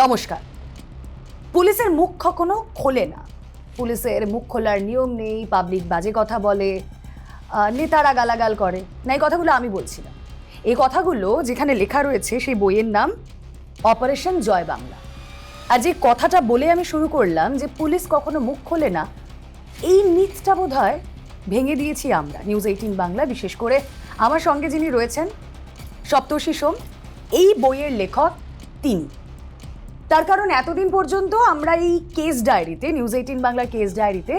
নমস্কার। পুলিশের মুখ কখনো খোলে না। পুলিশের মুখ খোলার নিয়ম নেই, পাবলিক বাজে কথা বলে নেতারা গালাগাল করে। না, এই কথাগুলো আমি বলছিলাম এই কথাগুলো যেখানে লেখা রয়েছে সেই বইয়ের নাম অপারেশন জয় বাংলা। আর যে কথাটা বলে আমি শুরু করলাম যে পুলিশ কখনো মুখ খোলে না, এই মিথটা বোধ হয় ভেঙে দিয়েছি আমরা, নিউজ এইটিন বাংলা, বিশেষ করে আমার সঙ্গে যিনি রয়েছেন সপ্তর্ষি সোম, এই বইয়ের লেখক তিনি। তার কারণ এতদিন পর্যন্ত আমরা এই কেস ডায়েরিতে নিউজ এইটিন বাংলার কেস ডায়েরিতে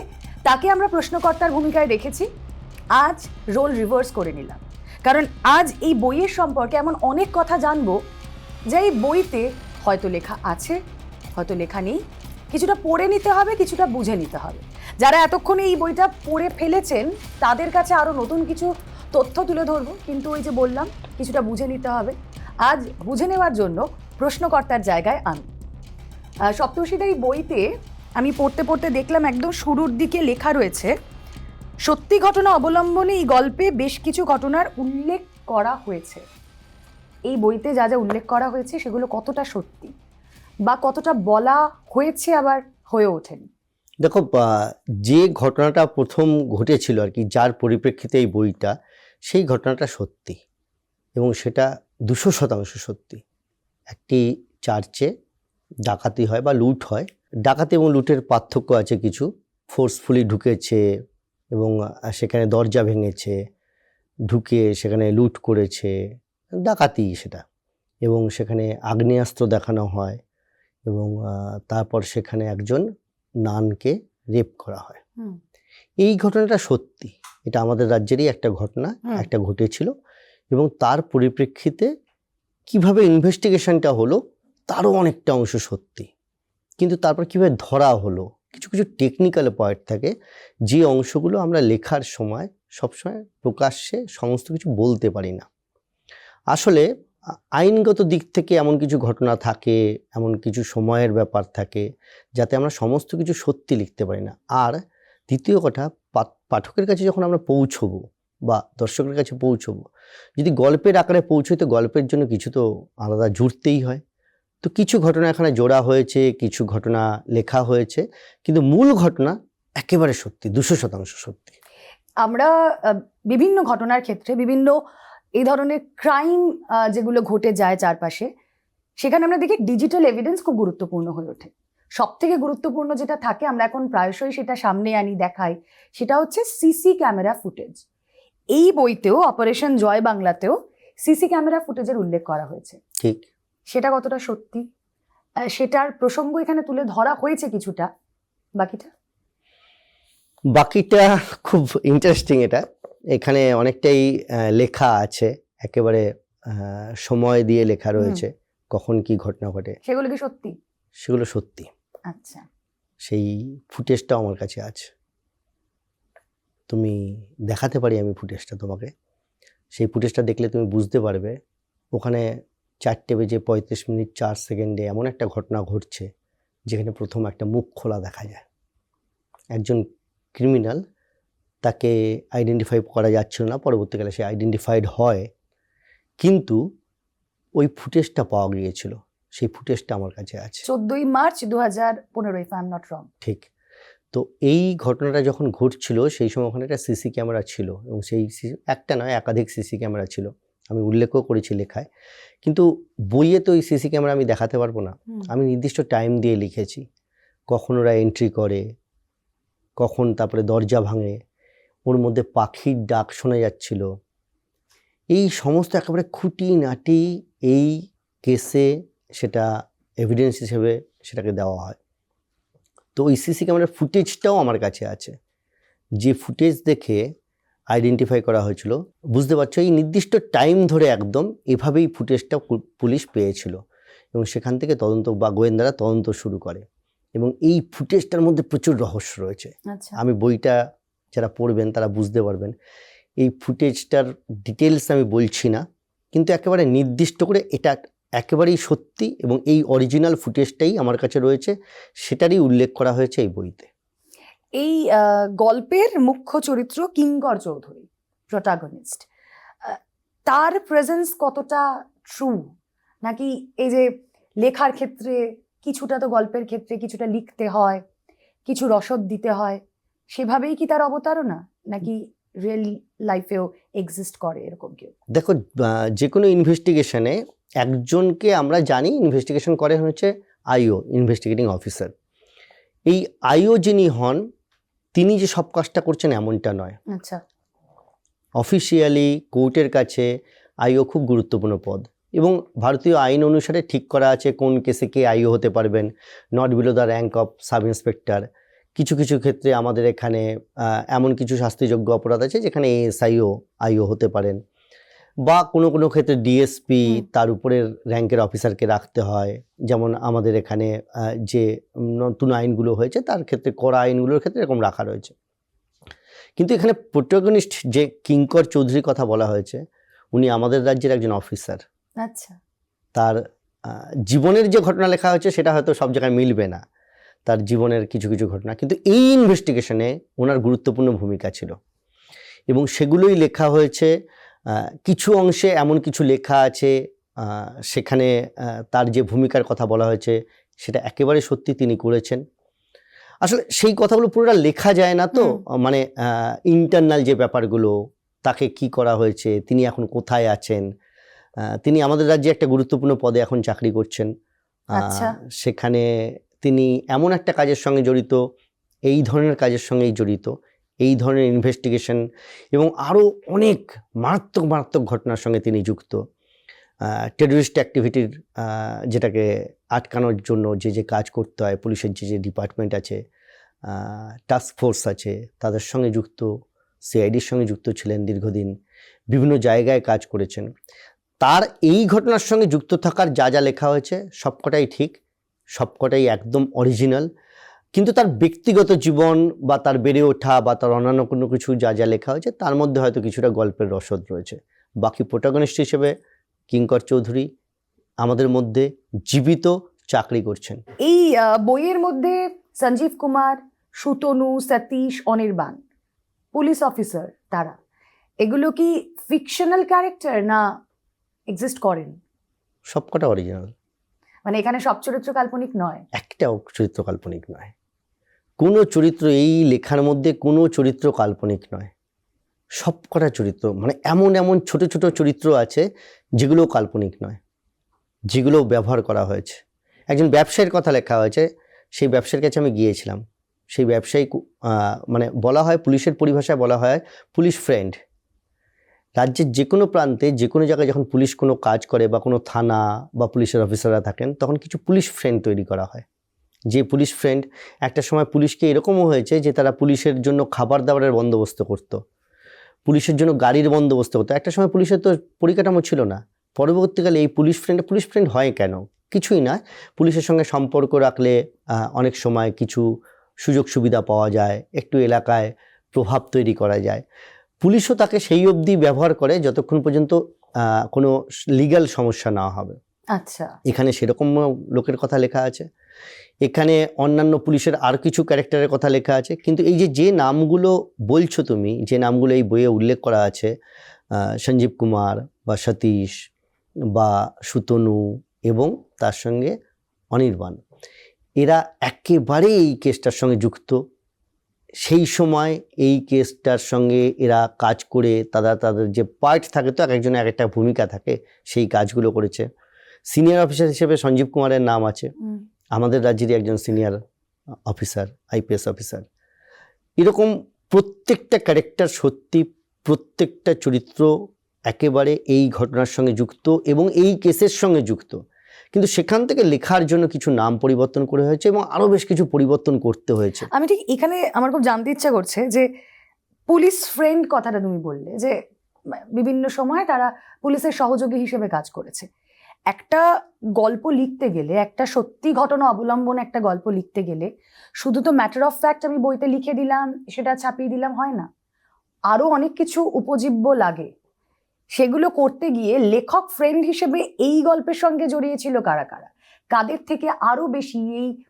তাকে আমরা প্রশ্নকর্তার ভূমিকায় রেখেছি আজ রোল রিভার্স করে নিলাম। কারণ আজ এই বইয়ের সম্পর্কে এমন অনেক কথা জানব যে এই বইতে হয়তো লেখা আছে, হয়তো লেখা নেই। কিছুটা পড়ে নিতে হবে, কিছুটা বুঝে নিতে হবে। যারা এতক্ষণে এই বইটা পড়ে ফেলেছেন, তাদের কাছে আরও নতুন কিছু তথ্য তুলে ধরবো। কিন্তু ওই যে বললাম, কিছুটা বুঝে নিতে হবে। আজ বুঝে নেওয়ার জন্য প্রশ্নকর্তার জায়গায় আমি। আহ, এই বইতে আমি পড়তে পড়তে দেখলাম একদম শুরুর দিকে লেখা রয়েছে সত্যি ঘটনা অবলম্বনে এই গল্পে বেশ কিছু ঘটনার উল্লেখ করা হয়েছে। এই বইতে যা যা উল্লেখ করা হয়েছে সেগুলো কতটা সত্যি বা কতটা বলা হয়েছে আবার হয়ে ওঠেনি। দেখো যে ঘটনাটা প্রথম ঘটেছিল আর কি যার পরিপ্রেক্ষিতে এই বইটা সেই ঘটনাটা সত্যি এবং সেটা দুশো শতাংশ সত্যি। একটি চার্চে ডাকাতি হয় বা লুট হয়। ডাকাতি এবং লুটের পার্থক্য আছে কিছু। ফোর্সফুলি ঢুকেছে এবং সেখানে দরজা ভেঙেছে ঢুকে সেখানে লুট করেছে। ডাকাতি সেটা। এবং সেখানে আগ্নেয়াস্ত্র দেখানো হয় এবং তারপর সেখানে একজন নানকে রেপ করা হয়। এই ঘটনাটা সত্যি। এটা আমাদের রাজ্যেরই একটা ঘটনা একটা ঘটেছিল। এবং তার পরিপ্রেক্ষিতে কীভাবে ইনভেস্টিগেশনটা হলো তারও অনেকটা অংশ সত্যি। কিন্তু তারপর কীভাবে ধরা হলো, কিছু কিছু টেকনিক্যাল পয়েন্ট থাকে, যে অংশগুলো আমরা লেখার সময় সবসময় প্রকাশ্যে সমস্ত কিছু বলতে পারি না। আসলে আইনগত দিক থেকে এমন কিছু ঘটনা থাকে, এমন কিছু সময়ের ব্যাপার থাকে, যাতে আমরা সমস্ত কিছু সত্যি লিখতে পারি না। আর দ্বিতীয় কথা পাঠকের কাছে যখন আমরা পৌঁছবো বা দর্শকের কাছে পৌঁছবো, যদি গল্পের আকারে পৌঁছই তো গল্পের জন্য কিছু তো আলাদা জুড়তেই হয়। তো কিছু ঘটনা এখানে জোড়া হয়েছে কিছু ঘটনা লেখা হয়েছে কিন্তু মূল ঘটনা একেবারে সত্যি দুশো শতাংশ সত্যি। আমরা বিভিন্ন ঘটনার ক্ষেত্রে বিভিন্ন এই ধরনের ক্রাইম যেগুলো ঘটে যায় চারপাশে সেখানে আমরা দেখি ডিজিটাল এভিডেন্স খুব গুরুত্বপূর্ণ হয়ে ওঠে। সব থেকে গুরুত্বপূর্ণ যেটা থাকে আমরা এখন প্রায়শই সেটা সামনে আনি দেখাই সেটা হচ্ছে সিসি ক্যামেরা ফুটেজ এই বইতেও অপারেশন জয় বাংলাতেও সিসি ক্যামেরা ফুটেজের উল্লেখ করা হয়েছে। ঠিক। সেটা কতটা সত্যি? সেটার প্রসঙ্গ এখানে তুলে ধরা হয়েছে কিছুটা। বাকিটা? বাকিটা খুব ইন্টারেস্টিং এটা। এখানে অনেকটাই লেখা আছে। একেবারে সময় দিয়ে লেখা রয়েছে। কখন কি ঘটনা ঘটে। সেগুলো কি সত্যি? সেগুলো সত্যি। আচ্ছা। সেই ফুটেজটাও আমার কাছে আছে। তুমি দেখাতে পারি আমি ফুটেজটা তোমাকে? সেই ফুটেজটা দেখলে তুমি বুঝতে পারবে। ওখানে চারটে বেজে পঁয়ত্রিশ মিনিট চার সেকেন্ডে এমন একটা ঘটনা ঘটছে যেখানে প্রথম একটা মুখ খোলা দেখা যায়। একজন ক্রিমিনাল তাকে আইডেন্টিফাই করা যাচ্ছিল না পরবর্তীকালে সে আইডেন্টিফাইড হয় কিন্তু ওই ফুটেজটা পাওয়া গিয়েছিল। সেই ফুটেজটা আমার কাছে আছে। চোদ্দই মার্চ দু হাজার পনেরো ইফ আই নট রং ঠিক। তো এই ঘটনাটা যখন ঘটছিল সেই সময় ওখানে একটা সিসি ক্যামেরা ছিল এবং সেই একটা নয় একাধিক সিসি ক্যামেরা ছিল। আমি উল্লেখও করেছি লেখায়। কিন্তু বইয়ে তো ওই সিসি ক্যামেরা আমি দেখাতে পারব না। আমি নির্দিষ্ট টাইম দিয়ে লিখেছি। কখন ওরা এন্ট্রি করে কখন তারপরে দরজা ভাঙে ওর মধ্যে পাখির ডাক শোনা যাচ্ছিল। এই সমস্ত একেবারে খুঁটি নাটি এই কেসে সেটা এভিডেন্স হিসেবে সেটাকে দেওয়া হয়। তো ওই সিসি ক্যামেরার ফুটেজটাও আমার কাছে আছে। যে ফুটেজ দেখে আইডেন্টিফাই করা হয়েছিল। বুঝতে পারছ এই নির্দিষ্ট টাইম ধরে একদম এভাবেই ফুটেজটা পুলিশ পেয়েছিল এবং সেখান থেকে তদন্ত বা গোয়েন্দারা তদন্ত শুরু করে এবং এই ফুটেজটার মধ্যে প্রচুর রহস্য রয়েছে। আচ্ছা। আমি বইটা যারা পড়বেন তারা বুঝতে পারবেন। এই ফুটেজটার ডিটেলস আমি বলছি না কিন্তু একেবারে নির্দিষ্ট করে এটা একেবারেই সত্যি এবং এই অরিজিনাল ফুটেজটাই আমার কাছে রয়েছে সেটারই উল্লেখ করা হয়েছে এই বইতে। এই গল্পের মুখ্য চরিত্র কিঙ্কর চৌধুরী প্রোটাগনিস্ট তার প্রেজেন্স কতটা ট্রু নাকি এই যে লেখার ক্ষেত্রে কিছুটা তো গল্পের ক্ষেত্রে কিছুটা লিখতে হয়, কিছু রসদ দিতে হয়, সেভাবেই কি তার অবতারণা? নাকি রিয়েল লাইফেও এক্সিস্ট করে এরকম কেউ? দেখো যে কোনো ইনভেস্টিগেশনে একজনকে আমরা জানি ইনভেস্টিগেশন করে হচ্ছে আইও ইনভেস্টিগেটিং অফিসার এই আইও যিনি হন তিনি যে সব কাজটা করছেন এমনটা নয়। আচ্ছা। অফিসিয়ালি কোর্টের কাছে আইও খুব গুরুত্বপূর্ণ পদ এবং ভারতীয় আইন অনুসারে ঠিক করা আছে কোন কেসে কে আইও হতে পারবেন not below the rank of sub inspector. কিছু কিছু ক্ষেত্রে আমাদের এখানে এমন কিছু শাস্তিযোগ্য অপরাধ আছে যেখানে এএসআইও আইও হতে পারেন। বা কোনো কোনো ক্ষেত্রে ডিএসপি তার উপরের র্যাঙ্কের অফিসারকে রাখতে হয়। যেমন আমাদের এখানে যে নতুন আইনগুলো হয়েছে তার ক্ষেত্রে কড়া আইনগুলোর ক্ষেত্রে এরকম রাখা রয়েছে। কিন্তু এখানে প্রোটাগনিস্ট যে কিঙ্কর চৌধুরীর কথা বলা হয়েছে উনি আমাদের রাজ্যের একজন অফিসার। আচ্ছা। তার জীবনের যে ঘটনা লেখা হয়েছে সেটা হয়তো সব জায়গায় মিলবে না। তার জীবনের কিছু কিছু ঘটনা। কিন্তু এই ইনভেস্টিগেশনে ওনার গুরুত্বপূর্ণ ভূমিকা ছিল। এবং সেগুলোই লেখা হয়েছে কিছু অংশে এমন কিছু লেখা আছে সেখানে তার যে ভূমিকার কথা বলা হয়েছে সেটা একেবারে সত্যি তিনি করেছেন। আসলে সেই কথাগুলো পুরোটা লেখা যায় না তো? মানে ইন্টারনাল যে ব্যাপারগুলো তাকে কি করা হয়েছে তিনি এখন কোথায় আছেন? তিনি আমাদের রাজ্যে একটা গুরুত্বপূর্ণ পদে এখন চাকরি করছেন। আচ্ছা। সেখানে তিনি এমন একটা কাজের সঙ্গে জড়িত এই ধরনের কাজের সঙ্গেই জড়িত। এই ধরনের ইনভেস্টিগেশন এবং আরও অনেক মারাত্মক মারাত্মক ঘটনার সঙ্গে তিনি যুক্ত। টেররিস্ট অ্যাক্টিভিটির যেটাকে আটকানোর জন্য যে যে কাজ করতে হয়, পুলিশের যে যে ডিপার্টমেন্ট আছে টাস্ক ফোর্স আছে, তাদের সঙ্গে যুক্ত সিআইডির সঙ্গে যুক্ত ছিলেন দীর্ঘদিন, বিভিন্ন জায়গায় কাজ করেছেন। তার এই ঘটনার সঙ্গে যুক্ত থাকার যা যা লেখা হয়েছে, সবকটাই ঠিক, সবকটাই একদম অরিজিনাল কিন্তু তার ব্যক্তিগত জীবন বা তার বেড়ে ওঠা বা তার অন্যান্য কোনো কিছু যা যা লেখা হয়েছে তার মধ্যে হয়তো কিছুটা গল্পের রসদ রয়েছে। বাকি প্রোটাগনিস্ট হিসেবে কিঙ্কর চৌধুরী আমাদের মধ্যে জীবিত চাকরি করছেন। এই বইয়ের মধ্যে সঞ্জীব কুমার সুতনু সতীশ অনির্বাণ পুলিশ অফিসার তারা এগুলো কি ফিকশনাল ক্যারেক্টার না এক্সিস্ট করেন? সবকটা অরিজিনাল মানে এখানে সব চরিত্র কাল্পনিক নয়? একটাও চরিত্র কাল্পনিক নয়। কোনো চরিত্র এই লেখার মধ্যে কোনো চরিত্র কাল্পনিক নয়। সবকটা চরিত্র মানে এমন এমন ছোট ছোট চরিত্র আছে যেগুলো কাল্পনিক নয় যেগুলো ব্যবহার করা হয়েছে। একজন ব্যবসায়ীর কথা লেখা হয়েছে, সেই ব্যবসায়ীর কাছে আমি গিয়েছিলাম। সেই ব্যবসায়ী মানে বলা হয়, পুলিশের পরিভাষায় বলা হয়, পুলিশ ফ্রেন্ড। রাজ্যের যে কোনো প্রান্তে যে কোনো জায়গায় যখন পুলিশ কোনো কাজ করে বা কোনো থানা বা পুলিশের অফিসাররা থাকেন, তখন কিছু পুলিশ ফ্রেন্ড তৈরি করা হয়। যে পুলিশ ফ্রেন্ড একটা সময় পুলিশকে এরকমও হয়েছে যে তারা পুলিশের জন্য খাবার দাবারের বন্দোবস্ত করতো। পুলিশের জন্য গাড়ির বন্দোবস্ত করতো। একটা সময় পুলিশের তো পরিকাঠামো ছিল না। পরবর্তীকালে এই পুলিশ ফ্রেন্ড পুলিশ ফ্রেন্ড হয় কেন? কিছুই না। পুলিশের সঙ্গে সম্পর্ক রাখলে অনেক সময় কিছু সুযোগ সুবিধা পাওয়া যায়, একটু এলাকায় প্রভাব তৈরি করা যায়। পুলিশও তাকে সেই অবধি ব্যবহার করে যতক্ষণ পর্যন্ত কোনো লিগ্যাল সমস্যা না হবে। আচ্ছা। এখানে সেরকম লোকের কথা লেখা আছে। এখানে অন্যান্য পুলিশের আর কিছু ক্যারেক্টারের কথা লেখা আছে। কিন্তু এই যে যে নামগুলো বলছো তুমি, যে নামগুলো এই বইয়ে উল্লেখ করা আছে সঞ্জীব কুমার বা সতীশ বা সুতনু এবং তার সঙ্গে অনির্বাণ, এরা একেবারে এই কেসটার সঙ্গে যুক্ত। সেই সময় এই কেসটার সঙ্গে এরা কাজ করে, তারা তাদের যে পার্ট থাকে তো, এক একজনের এক একটা ভূমিকা থাকে, সেই কাজগুলো করেছে। সিনিয়র অফিসার হিসেবে সঞ্জীব কুমারের নাম আছে। আমাদের রাজ্যেরই একজন সিনিয়র অফিসার আইপিএস অফিসার এরকম প্রত্যেকটা ক্যারেক্টার সত্যি প্রত্যেকটা চরিত্র একেবারে এই ঘটনার সঙ্গে যুক্ত এবং এই কেসের সঙ্গে যুক্ত। কিন্তু সেখান থেকে লেখার জন্য কিছু নাম পরিবর্তন করে হয়েছে এবং আরও বেশ কিছু পরিবর্তন করতে হয়েছে। আমি ঠিক এখানে আমার খুব জানতে ইচ্ছা করছে যে পুলিশ ফ্রেন্ড কথাটা তুমি বললে যে বিভিন্ন সময় তারা পুলিশের সহযোগী হিসেবে কাজ করেছে। একটা গল্প লিখতে গেলে একটা সত্যি ঘটনা অবলম্বনে একটা গল্প লিখতে গেলে শুধু তো ম্যাটার অফ ফ্যাক্ট আমি বইতে লিখে দিলাম সেটা ছাপিয়ে দিলাম হয় না। আরও অনেক কিছু উপজীব্য লাগে। সেগুলো করতে গিয়ে লেখক ফ্রেন্ড হিসেবে এই গল্পের সঙ্গে জড়িয়েছিল কারা কারা? কাদের থেকে আরও বেশি এই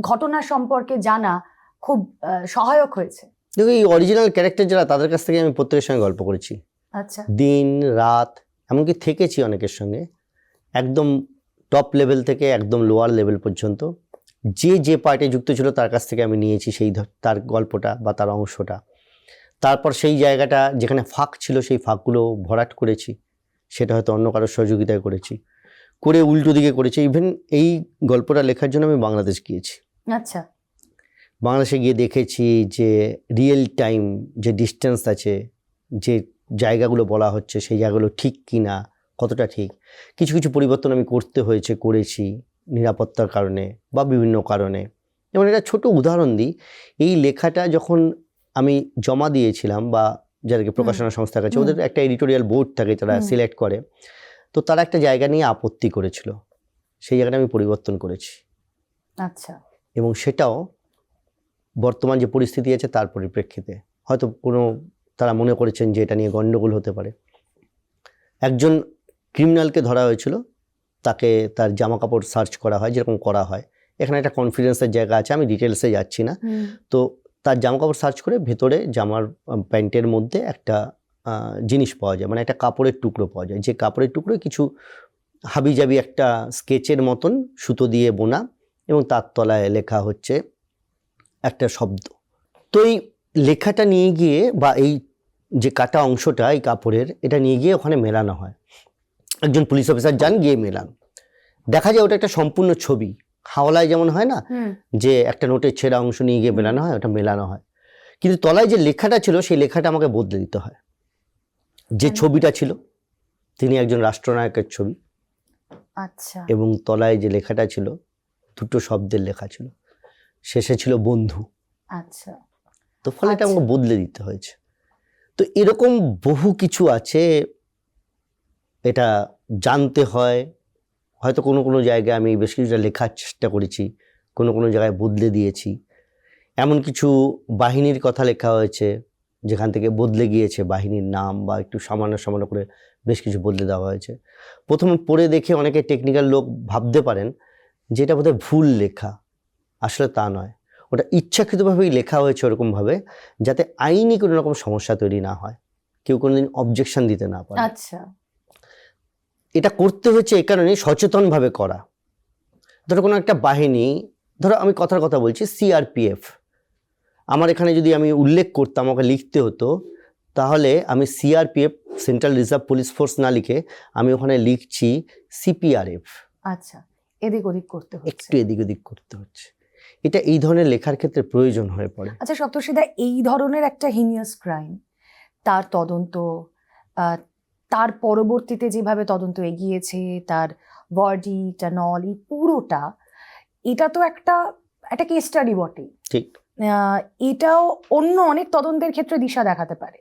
ঘটনা সম্পর্কে জানা খুব সহায়ক হয়েছে? দেখো এই অরিজিনাল ক্যারেক্টার যারা তাদের কাছ থেকে আমি প্রত্যেকের সঙ্গে গল্প করেছি। আচ্ছা। দিন রাত এমনকি থেকেছি অনেকের সঙ্গে। একদম টপ লেভেল থেকে একদম লোয়ার লেভেল পর্যন্ত যে যে পার্টে যুক্ত ছিল তার কাছ থেকে আমি নিয়েছি সেই তার গল্পটা বা তার অংশটা। তারপর সেই জায়গাটা যেখানে ফাঁক ছিল সেই ফাঁকগুলো ভরাট করেছি সেটা হয়তো অন্য কারোর সহযোগিতায় করেছি করে উল্টো দিকে করেছি। ইভেন এই গল্পটা লেখার জন্য আমি বাংলাদেশ গিয়েছি। আচ্ছা। বাংলাদেশে গিয়ে দেখেছি যে রিয়েল টাইম যে ডিস্টেন্স আছে যে জায়গাগুলো বলা হচ্ছে সেই জায়গাগুলো ঠিক কি না কতটা ঠিক? কিছু কিছু পরিবর্তন আমি করতে হয়েছে করেছি নিরাপত্তার কারণে বা বিভিন্ন কারণে। যেমন একটা ছোট উদাহরণ দিই এই লেখাটা যখন আমি জমা দিয়েছিলাম বা যাদেরকে প্রকাশনা সংস্থার কাছে ওদের একটা এডিটোরিয়াল বোর্ড থাকে তারা সিলেক্ট করে তো তারা একটা জায়গা নিয়ে আপত্তি করেছিল। সেই জায়গাটা আমি পরিবর্তন করেছি। আচ্ছা। এবং সেটাও বর্তমান যে পরিস্থিতি আছে তার পরিপ্রেক্ষিতে। হয়তো কোনো তারা মনে করেছেন যে এটা নিয়ে গণ্ডগোল হতে পারে। একজন ক্রিমিনালকে ধরা হয়েছিল। তাকে তার জামা কাপড় সার্চ করা হয় যেরকম করা হয়। এখানে একটা কনফিডেন্সের জায়গা আছে আমি ডিটেলসে যাচ্ছি না। তো তার জামা কাপড় সার্চ করে ভেতরে জামার প্যান্টের মধ্যে একটা জিনিস পাওয়া যায়। মানে একটা কাপড়ের টুকরো পাওয়া যায়। যে কাপড়ের টুকরো কিছু হাবিজাবি একটা স্কেচের মতন সুতো দিয়ে বোনা এবং তার তলায় লেখা হচ্ছে একটা শব্দ। তো এই লেখাটা নিয়ে গিয়ে বা এই যে কাটা অংশটা এই কাপড়ের এটা নিয়ে গিয়ে ওখানে মেলানো হয়। একজন পুলিশ অফিসার যান গিয়ে মেলান। দেখা যায় ওটা একটা সম্পূর্ণ ছবি। হাওলায় যেমন হয় না যে একটা নোটের ছেঁড়া অংশ নিয়ে গিয়ে মেলানো হয় ওটা মেলানো হয়। কিন্তু তলায় যে লেখাটা ছিল সেই লেখাটা আমাকে বদলে দিতে হয়। যে ছবিটা ছিল তিনি একজন রাষ্ট্রনায়কের ছবি। আচ্ছা। এবং তলায় যে লেখাটা ছিল দুটো শব্দের লেখা ছিল। শেষে ছিল বন্ধু। আচ্ছা। তো ফলে এটা আচ্ছা। আমাকে বদলে দিতে হয়েছে। তো এরকম বহু কিছু আছে এটা জানতে হয়। হয়তো কোনো কোনো জায়গায় আমি বেশ কিছুটা লেখার চেষ্টা করেছি, কোনো কোনো জায়গায় বদলে দিয়েছি। এমন কিছু বাহিনীর কথা লেখা হয়েছে, যেখান থেকে বদলে গিয়েছে বাহিনীর নাম বা একটু সামান্য সামান্য করে বেশ কিছু বদলে দেওয়া হয়েছে। প্রথমে পড়ে দেখে অনেকে টেকনিক্যাল লোক ভাবতে পারেন যে এটা বোধহয় ভুল লেখা। আসলে তা নয়। ওটা ইচ্ছাকৃতভাবেই লেখা হয়েছে ওরকমভাবে, যাতে আইনি কোনো রকম সমস্যা তৈরি না হয়। কেউ কোনোদিন অবজেকশন দিতে না পারে। আচ্ছা। এটা করতে হয়েছে এই কারণে সচেতনভাবে করা। ধরো কোনো একটা বাহিনী ধরো আমি কথার কথা বলছি সিআরপিএফ আমার এখানে যদি আমি উল্লেখ করতাম আমাকে লিখতে হতো তাহলে আমি CRPF central reserve police force না লিখে আমি ওখানে লিখছি সিপিআরএফ আচ্ছা এদিক ওদিক করতে হচ্ছে। একটু এদিক ওদিক করতে হচ্ছে। এটা এই ধরনের লেখার ক্ষেত্রে প্রয়োজন হয়ে পড়ে। আচ্ছা সপ্তর্ষিদা এই ধরনের একটা হিনিয়াস ক্রাইম তার তদন্ত তার পরবর্তীতে যেভাবে তদন্ত এগিয়েছে তার বডি নল এই পুরোটা এটা তো একটা একটা কেস স্টাডি বটে। ঠিক। এটাও অন্য অনেক তদন্তের ক্ষেত্রে দিশা দেখাতে পারে।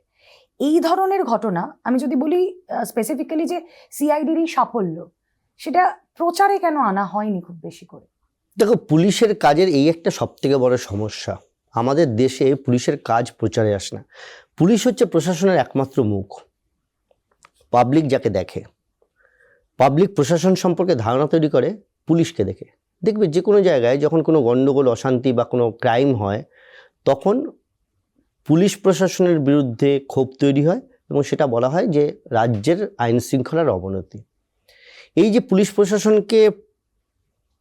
এই ধরনের ঘটনা আমি যদি বলি স্পেসিফিক্যালি যে সিআইডির এই সাফল্য সেটা প্রচারে কেন আনা হয়নি খুব বেশি করে? দেখো পুলিশের কাজের এই একটা সব থেকে বড় সমস্যা আমাদের দেশে পুলিশের কাজ প্রচারে আসে না। পুলিশ হচ্ছে প্রশাসনের একমাত্র মুখ। পাবলিক যাকে দেখে পাবলিক প্রশাসন সম্পর্কে ধারণা তৈরি করে, পুলিশকে দেখে। দেখবে যে কোনো জায়গায় যখন কোনো গণ্ডগোল অশান্তি বা কোনো ক্রাইম হয়, তখন পুলিশ প্রশাসনের বিরুদ্ধে ক্ষোভ তৈরি হয় এবং সেটা বলা হয় যে রাজ্যের আইন শৃঙ্খলার অবনতি। এই যে পুলিশ প্রশাসনকে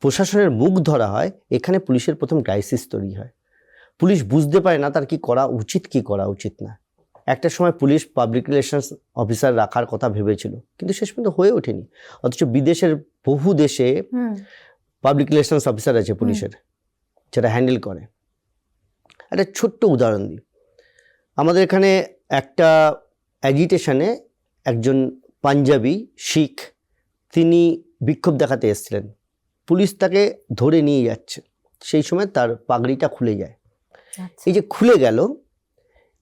প্রশাসনের মুখ ধরা হয়, এখানে পুলিশের প্রথম ক্রাইসিস তৈরি হয়। পুলিশ বুঝতে পারে না তার কি করা উচিত, কি করা উচিত না। একটা সময় পুলিশ পাবলিক রিলেশনস অফিসার রাখার কথা ভেবেছিল কিন্তু শেষ পর্যন্ত হয়ে ওঠেনি। অথচ বিদেশের বহু দেশে পাবলিক রিলেশনস অফিসার আছে পুলিশের যেটা হ্যান্ডেল করে। একটা ছোট্ট উদাহরণ দিই। আমাদের এখানে একটা অ্যাজিটেশনে একজন পাঞ্জাবি শিখ তিনি বিক্ষোভ দেখাতে এসেছিলেন। পুলিশ তাকে ধরে নিয়ে যাচ্ছে। সেই সময় তার পাগড়িটা খুলে যায়। আচ্ছা। এই যে খুলে গেল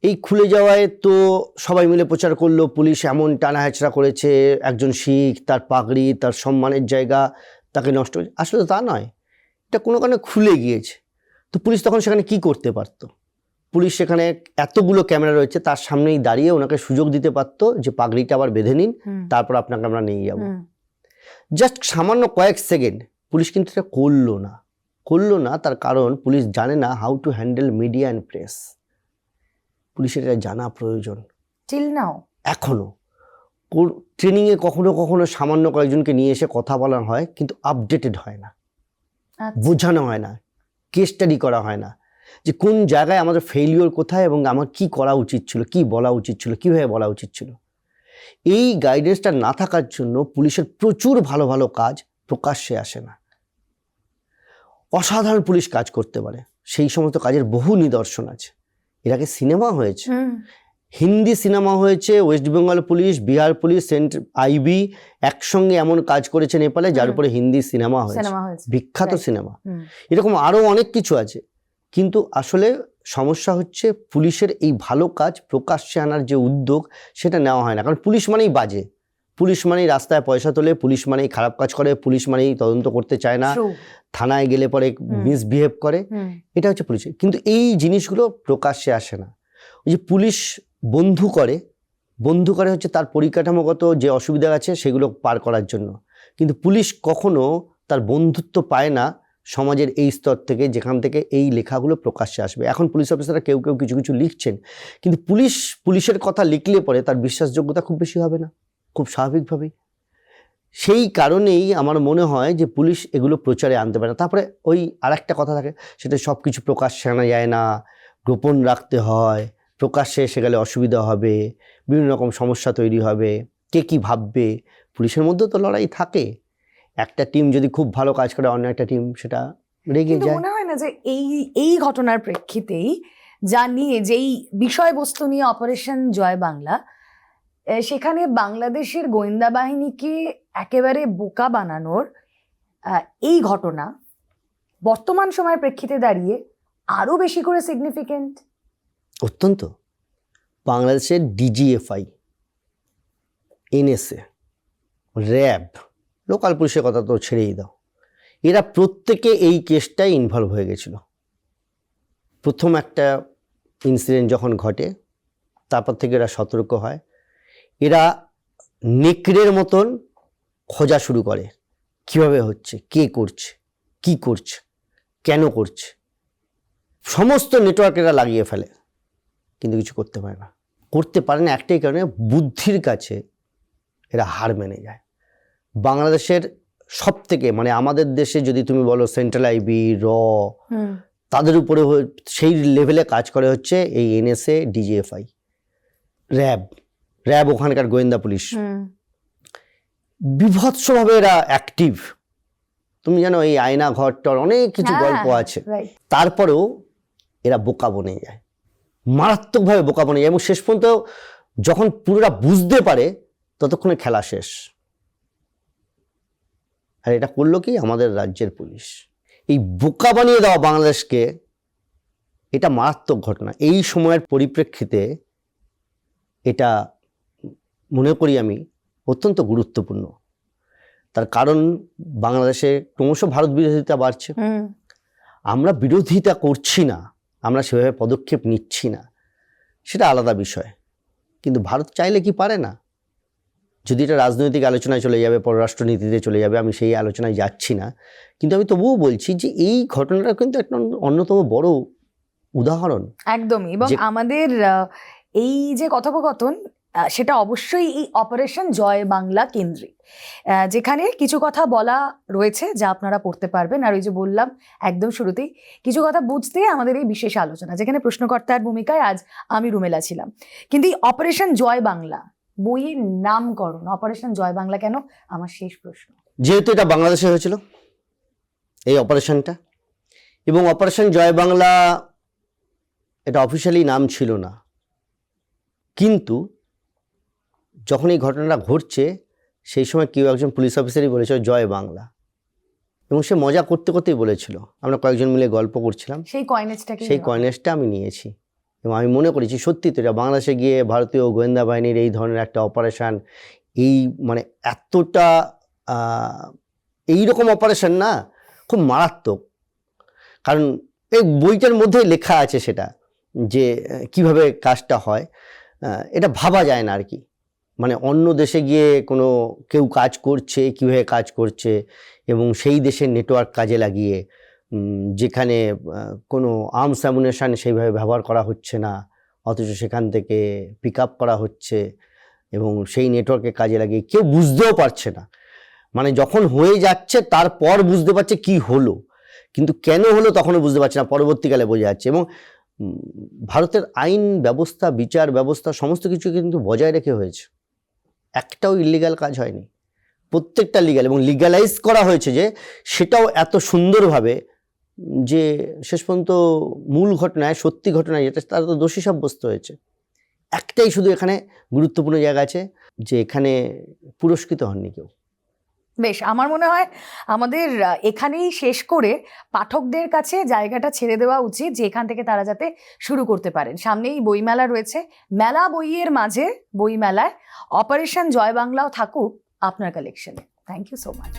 এই খুলে যাওয়ায় তো সবাই মিলে প্রচার করল পুলিশ এমন টানা হেঁচড়া করেছে একজন শিখ তার পাগড়ি তার সম্মানের জায়গা তাকে নষ্ট হয়েছে আসলে তা নয় এটা কোনো কারণে খুলে গিয়েছে। তো পুলিশ তখন সেখানে কি করতে পারত? পুলিশ সেখানে এতগুলো ক্যামেরা রয়েছে তার সামনেই দাঁড়িয়ে ওনাকে সুযোগ দিতে পারতো যে পাগড়িটা আবার বেঁধে নিন তারপর আপনাকে আমরা নিয়ে যাব। জাস্ট সামান্য কয়েক সেকেন্ড পুলিশ কিন্তু এটা করল না। করল না তার কারণ পুলিশ জানে না how to handle media and press পুলিশের এটা জানা প্রয়োজন। Till now? এখনও। ট্রেনিংয়ে কখনো কখনো সামান্য কয়েকজনকে নিয়ে এসে কথা বলা হয় কিন্তু আপডেটেড হয় না। আচ্ছা। বোঝানো হয় না। কেস স্টাডি করা হয় না। যে কোন জায়গায় আমাদের ফেলিওর কোথায় এবং আমার কি করা উচিত ছিল কি বলা উচিত ছিল কীভাবে বলা উচিত ছিল। এই গাইডেন্সটা না থাকার জন্য পুলিশের প্রচুর ভালো ভালো কাজ প্রকাশ্যে আসে না। অসাধারণ পুলিশ কাজ করতে পারে। সেই সমস্ত কাজের বহু নিদর্শন আছে। এর আগে সিনেমা হয়েছে। হিন্দি সিনেমা হয়েছে West Bengal police Bihar police Saint IB একসঙ্গে এমন কাজ করেছে নেপালে যার। উপরে হিন্দি সিনেমা হয়েছে। বিখ্যাত সিনেমা। এরকম আরও অনেক কিছু আছে। কিন্তু আসলে সমস্যা হচ্ছে পুলিশের এই ভালো কাজ প্রকাশ্যে আনার যে উদ্যোগ সেটা নেওয়া হয় না। কারণ পুলিশ মানেই বাজে। পুলিশ মানেই রাস্তায় পয়সা তোলে পুলিশ মানেই খারাপ কাজ করে পুলিশ মানেই তদন্ত করতে চায় না। থানায় গেলে পরে মিসবিহেভ করে। এটা হচ্ছে পুলিশের। কিন্তু এই জিনিসগুলো প্রকাশ্যে আসে না। ওই যে পুলিশ বন্ধু করে বন্ধু করে হচ্ছে তার পরিকাঠামোগত যে অসুবিধা আছে সেগুলো পার করার জন্য। কিন্তু পুলিশ কখনো তার বন্ধুত্ব পায় না সমাজের এই স্তর থেকে যেখান থেকে এই লেখাগুলো প্রকাশ্যে আসবে। এখন পুলিশ অফিসাররা কেউ কেউ কিছু কিছু লিখছেন। কিন্তু পুলিশ পুলিশের কথা লিখলে পরে তার বিশ্বাসযোগ্যতা খুব বেশি হবে না। খুব স্বাভাবিকভাবেই। সেই কারণেই আমার মনে হয় যে পুলিশ এগুলো প্রচারে আনতে পারে না। তারপরে ওই আরেকটা কথা থাকে সেটা সব কিছু প্রকাশ্যে আনা যায় না গোপন রাখতে হয় প্রকাশ্যে এসে গেলে অসুবিধা হবে বিভিন্ন রকম সমস্যা তৈরি হবে কে কী ভাববে? পুলিশের মধ্যেও তো লড়াই থাকে। একটা টিম যদি খুব ভালো কাজ করে অন্য একটা টিম সেটা রেগে যায়। মনে হয় না যে এই এই ঘটনার প্রেক্ষিতেই যা নিয়ে যেই বিষয়বস্তু নিয়ে অপারেশন জয় বাংলা সেখানে বাংলাদেশের গোয়েন্দা বাহিনীকে একেবারে বোকা বানানোর এই ঘটনা বর্তমান সময়ের প্রেক্ষিতে দাঁড়িয়ে আরও বেশি করে সিগনিফিকেন্ট অত্যন্ত। বাংলাদেশের ডিজিএফআই এনএসএ র্যাব, লোকাল পুলিশের কথা তো ছেড়েই দাও। এরা প্রত্যেকে এই কেসটায় ইনভলভ হয়ে গেছিল। প্রথম একটা ইনসিডেন্ট যখন ঘটে, তারপর থেকে এরা সতর্ক হয়। এরা নেকড়ের মতন খোঁজা শুরু করে। কীভাবে হচ্ছে? কে করছে? কি করছে? কেন করছে? সমস্ত নেটওয়ার্ক এরা লাগিয়ে ফেলে। কিন্তু কিছু করতে পারে না। করতে পারে না একটাই কারণে বুদ্ধির কাছে এরা হার মেনে যায়। বাংলাদেশের সব থেকে মানে আমাদের দেশে যদি তুমি বলো সেন্ট্রাল আইবি র তাদের উপরে সেই লেভেলে কাজ করে হচ্ছে এই এনএসএ ডিজিএফআই র্যাব র্যাব ওখানকার গোয়েন্দা পুলিশ। বিভৎসভাবে এরা অ্যাক্টিভ তুমি জানো এই আয়না ঘরটার অনেক কিছু হ্যাঁ, গল্প আছে। তারপরেও এরা বোকা বনে যায়। মারাত্মকভাবে বোকা বনে যায় এবং শেষ পর্যন্ত যখন পুরোটা বুঝতে পারে ততক্ষণে খেলা শেষ। আর এটা করল কি? আমাদের রাজ্যের পুলিশ। এই বোকা বানিয়ে দেওয়া বাংলাদেশকে এটা মারাত্মক ঘটনা। এই সময়ের পরিপ্রেক্ষিতে এটা মনে করি আমি অত্যন্ত গুরুত্বপূর্ণ। তার কারণ বাংলাদেশে ক্রমশ ভারত বিরোধিতা বাড়ছে। আমরা বিরোধিতা করছি না আমরা সেভাবে পদক্ষেপ নিচ্ছি না সেটা আলাদা বিষয়। কিন্তু ভারত চাইলে কি পারে না? যদি এটা রাজনৈতিক আলোচনায় চলে যাবে পররাষ্ট্রনীতিতে চলে যাবে আমি সেই আলোচনায় যাচ্ছি না। কিন্তু আমি তবুও বলছি যে এই ঘটনাটা কিন্তু একটা অন্যতম বড় উদাহরণ। একদমই। এবং আমাদের এই যে কথোপকথন সেটা অবশ্যই এই অপারেশন জয় বাংলা কেন্দ্রিক। যেখানে কিছু কথা বলা রয়েছে যা আপনারা পড়তে পারবেন। আর ওই যে বললাম, একদম শুরুতেই কিছু কথা বুঝতে আমাদের এই বিশেষ আলোচনা, যেখানে প্রশ্নকর্তার ভূমিকায় আজ আমি রুমেলা ছিলাম। কিন্তু এই অপারেশন জয় বাংলা, বইয়ের নামকরণ, অপারেশন জয় বাংলা কেন? আমার শেষ প্রশ্ন। যেহেতু এটা বাংলাদেশে হয়েছিল, এই অপারেশনটা, এবং অপারেশন জয় বাংলা, এটা অফিসিয়ালি নাম ছিল না। কিন্তু যখন এই ঘটনাটা ঘটছে সেই সময় কেউ একজন পুলিশ অফিসারই বলেছিল জয় বাংলা। এবং সে মজা করতে করতেই বলেছিল। আমরা কয়েকজন মিলে গল্প করছিলাম। সেই কয়েনেজটাকে সেই কয়েনেজটা আমি নিয়েছি। এবং আমি মনে করেছি সত্যি তো এটা বাংলাদেশে গিয়ে ভারতীয় গোয়েন্দা বাহিনীর এই ধরনের একটা অপারেশন এই মানে এতটা এই রকম অপারেশন না খুব মারাত্মক। কারণ এই বইটার মধ্যে লেখা আছে সেটা যে কীভাবে কাজটা হয়। এটা ভাবা যায় না আর কি। মানে অন্য দেশে গিয়ে কোনো কেউ কাজ করছে, কীভাবে কাজ করছে এবং সেই দেশের নেটওয়ার্ক কাজে লাগিয়ে যেখানে কোনো আর্মস অ্যামুনেশন সেইভাবে ব্যবহার করা হচ্ছে না, অথচ সেখান থেকে পিক আপ করা হচ্ছে এবং সেই নেটওয়ার্কে কাজে লাগিয়ে কেউ বুঝতেও পারছে না। মানে যখন হয়ে যাচ্ছে, তারপর বুঝতে পারছে কি হলো। কিন্তু কেন হলো তখনও বুঝতে পারছে না, পরবর্তীকালে বোঝা যাচ্ছে এবং ভারতের আইন ব্যবস্থা, বিচার ব্যবস্থা, সমস্ত কিছু কিন্তু বজায় রেখে হয়েছে। একটাও ইলিগাল কাজ হয়নি। প্রত্যেকটা লিগাল এবং লিগালাইজ করা হয়েছে যে সেটাও এত সুন্দরভাবে যে শেষ পর্যন্ত মূল ঘটনায়, সত্যি ঘটনায় যেটা, তারা তো দোষী সাব্যস্ত হয়েছে। একটাই শুধু এখানে গুরুত্বপূর্ণ জায়গা আছে যে এখানে পুরস্কৃত হননি কেউ। বেশ, আমার মনে হয় আমাদের এখানেই শেষ করে পাঠকদের কাছে জায়গাটা ছেড়ে দেওয়া উচিত, যে এখান থেকে তারা যাতে শুরু করতে পারেন। সামনেই বইমেলা রয়েছে। মেলা বইয়ের মাঝে বইমেলায় অপারেশন জয় বাংলাও থাকুক আপনার কালেকশনে থ্যাংক ইউ সো মাচ